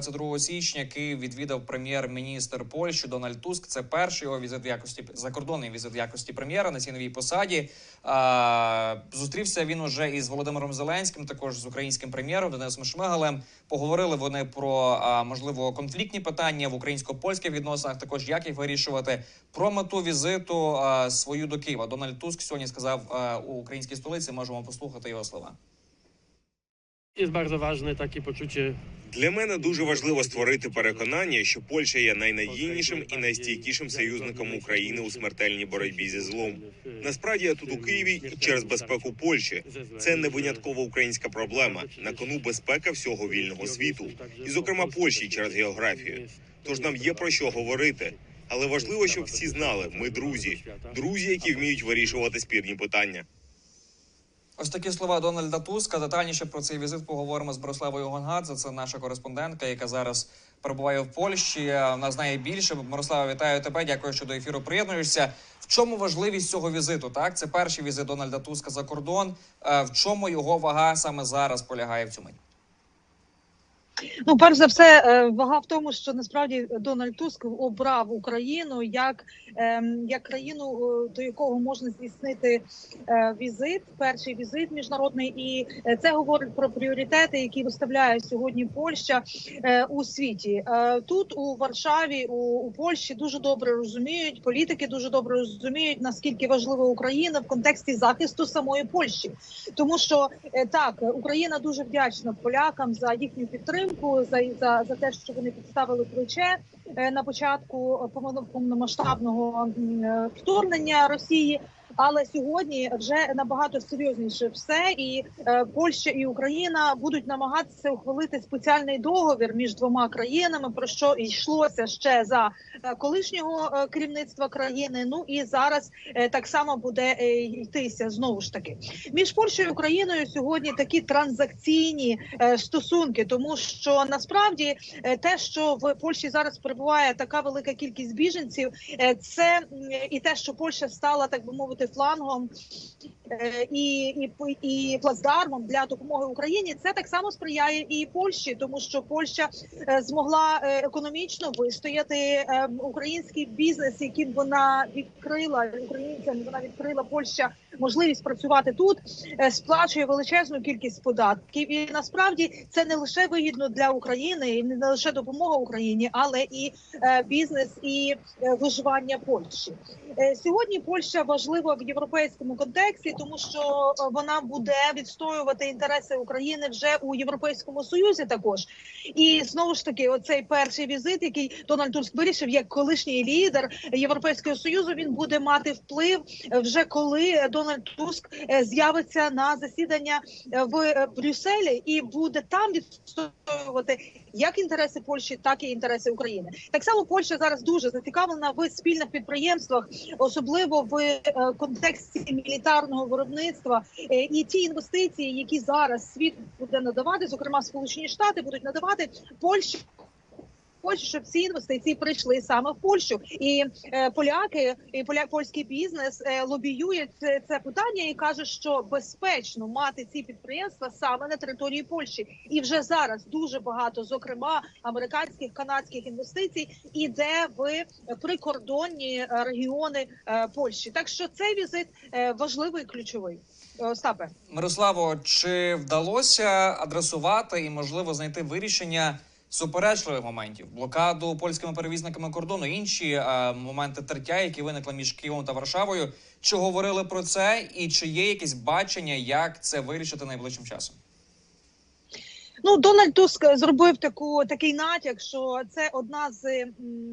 22 січня Київ відвідав прем'єр-міністр Польщі Дональд Туск. Це перший його візит в якості закордонний візит в якості прем'єра на цій новій посаді. А, зустрівся він уже із Володимиром Зеленським, також з українським прем'єром Денисом Шмигалем. Поговорили вони про можливо конфліктні питання в українсько-польських відносинах. Також як їх вирішувати. Про мету візиту свою до Києва. Дональд Туск сьогодні сказав у українській столиці. Можемо послухати його слова. Jest bardzo ważne takie poczucie Для мене дуже важливо створити переконання, що Польща є найнадійнішим і найстійкішим союзником України у смертельній боротьбі зі злом. Насправді я тут у Києві через безпеку Польщі. Це не винятково українська проблема. На кону безпека всього вільного світу, і зокрема Польщі через географію. Тож нам є про що говорити. Але важливо, щоб всі знали, ми друзі, друзі, які вміють вирішувати спірні питання. Ось такі слова Дональда Туска. Детальніше про цей візит поговоримо з Бориславою Гонгадзе. Це наша кореспондентка, яка зараз перебуває в Польщі. Вона знає більше. Мирослава, вітаю тебе. Дякую, що до ефіру приєднуєшся. В чому важливість цього візиту? Так, це перший візит Дональда Туска за кордон. Е, В чому його вага саме зараз полягає в цьому? Ну, перш за все, е, вага в тому, що насправді Дональд Туск обрав Україну як, ем, як країну, е, до якого можна здійснити е, візит, перший візит міжнародний, і це говорить про пріоритети, які виставляє сьогодні Польща у світі. Тут у Варшаві, у, у Польщі дуже добре розуміють, політики дуже добре розуміють, наскільки важлива Україна в контексті захисту самої Польщі, тому що так Україна дуже вдячна полякам за їхню підтримку, за за, за те, що вони підставили плече е, на початку повно- повномасштабного е, вторгнення Росії. Але сьогодні вже набагато серйозніше все, і е, Польща і Україна будуть намагатися ухвалити спеціальний договір між двома країнами, про що йшлося ще за е, колишнього е, керівництва країни. Ну і зараз е, так само буде е, йтися знову ж таки. Між Польщею і Україною сьогодні такі транзакційні е, стосунки, тому що насправді е, те, що в Польщі зараз перебуває така велика кількість біженців, е, це і те, що Польща стала так би мовити флангом е, і, і, і плацдармом для допомоги Україні, це так само сприяє і Польщі, тому що Польща е, змогла е, економічно вистояти український бізнес, яким вона відкрила українцям. Вона відкрила Польща можливість працювати тут, е, сплачує величезну кількість податків. І насправді це не лише вигідно для України, і не лише допомога Україні, але і е, бізнес і е, виживання Польщі. Сьогодні Польща важлива в європейському контексті, тому що вона буде відстоювати інтереси України вже у Європейському Союзі. Також і знову ж таки, оцей перший візит, який Дональд Туск вирішив, як колишній лідер Європейського союзу, він буде мати вплив вже коли Дональд Туск е, з'явиться на засідання е, в е, Брюсселі і буде там відстоювати як інтереси Польщі, так і інтереси України. Так само Польща зараз дуже зацікавлена в спільних підприємствах, особливо в контексті мілітарного виробництва. І ті інвестиції, які зараз світ буде надавати, зокрема Сполучені Штати, будуть надавати Польщі. Хочу, щоб ці інвестиції прийшли саме в Польщу, і е, поляки і поля польський бізнес е, лобіює це, це питання і каже, що безпечно мати ці підприємства саме на території Польщі. І вже зараз дуже багато, зокрема американських канадських інвестицій, іде в прикордонні е, регіони е, Польщі. Так що цей візит е, важливий ключовий. Е, Остапе. Мирославо, чи вдалося адресувати і можливо знайти вирішення суперечливих моментів, блокаду польськими перевізниками кордону, інші е, моменти тертя, які виникли між Києвом та Варшавою? Чи говорили про це, і чи є якесь бачення, як це вирішити найближчим часом? Ну, Дональд Туск зробив таку такий натяк, що це одна з м,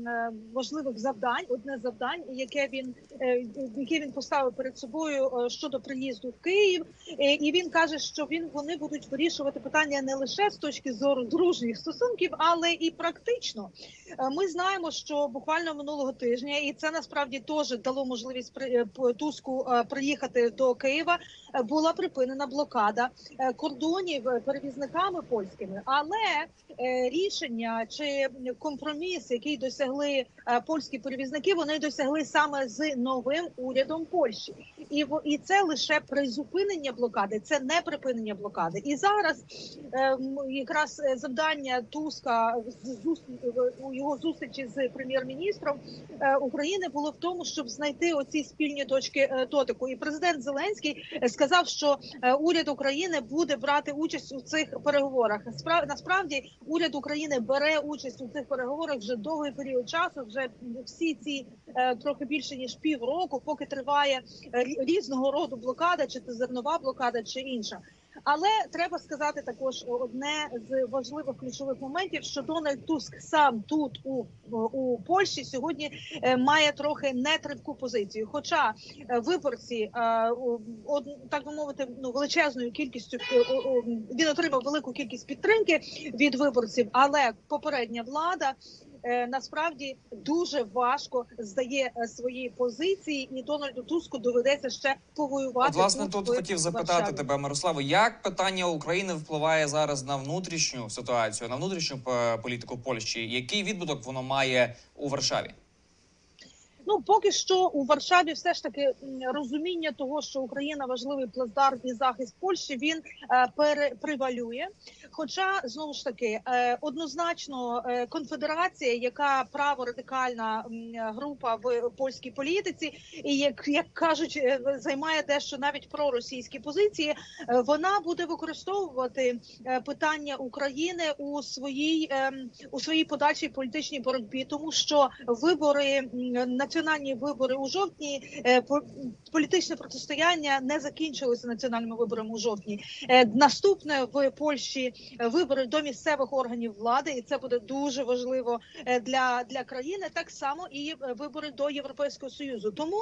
е, важливих завдань, одне завдань, яке він е, яке він поставив перед собою е, щодо приїзду в Київ. І він каже, що він вони будуть вирішувати питання не лише з точки зору дружніх стосунків, але і практично. Ми знаємо, що буквально минулого тижня, і це насправді теж дало можливість при Туску приїхати до Києва. Була припинена блокада кордонів перевізниками польськими. Але е, рішення чи компроміс, який досягли е, польські перевізники, вони досягли саме з новим урядом Польщі, і і це лише призупинення блокади, це не припинення блокади. І зараз е, якраз завдання Туска у його зустрічі з прем'єр-міністром України було в тому, щоб знайти оці спільні точки дотику. І президент Зеленський сказав, що уряд України буде брати участь у цих переговорах. Спра- насправді уряд України бере участь у цих переговорах вже довгий період часу. Вже всі ці е, трохи більше ніж півроку, поки триває е, рі- різного роду блокада, чи це зернова блокада, чи інша. Але треба сказати також одне з важливих ключових моментів, що Дональд Туск сам тут у, у Польщі сьогодні е, має трохи нетривку позицію. Хоча е, виборці е, так би мовити, ну величезною кількістю він отримав велику кількість підтримки від виборців, але попередня влада. Е, Насправді дуже важко здає е, свої позиції, і Дональду Туску доведеться ще повоювати. От, власне, тут, тут хотів запитати Варшаві. тебе, Мирославо, як питання України впливає зараз на внутрішню ситуацію, на внутрішню е, політику Польщі? Який відбуток воно має у Варшаві? Ну поки що у Варшаві все ж таки розуміння того, що Україна важливий плацдарм і захист Польщі, він е, перепривалює. Хоча знову ж таки е, однозначно е, конфедерація, яка праворадикальна група в польській політиці, і як, як кажуть, займає дещо навіть проросійські позиції, вона буде використовувати питання України у своїй ем, у своїй подальшій політичній боротьбі, тому що вибори м, національні вибори у жовтні е, по- політичне протистояння не закінчилося національними виборами у жовтні. Е, Наступне в Польщі вибори до місцевих органів влади, і це буде дуже важливо е, для, для країни. Так само і вибори до Європейського союзу. Тому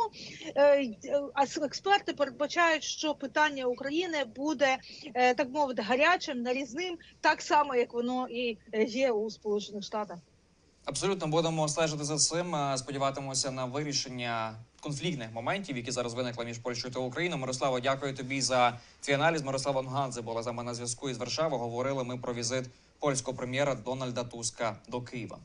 експерти передбачають, що питання України буде так мовити гарячим, нарізним, так само як воно і є у Сполучених Штатах. Абсолютно будемо стежити за цим. Сподіватимося Сподіватимемося на вирішення конфліктних моментів, які зараз виникли між Польщею та Україною. Мирослава, дякую тобі за твій аналіз. Мирослава Нгадзе була за мене на зв'язку із Варшави. Говорили ми про візит польського прем'єра Дональда Туска до Києва.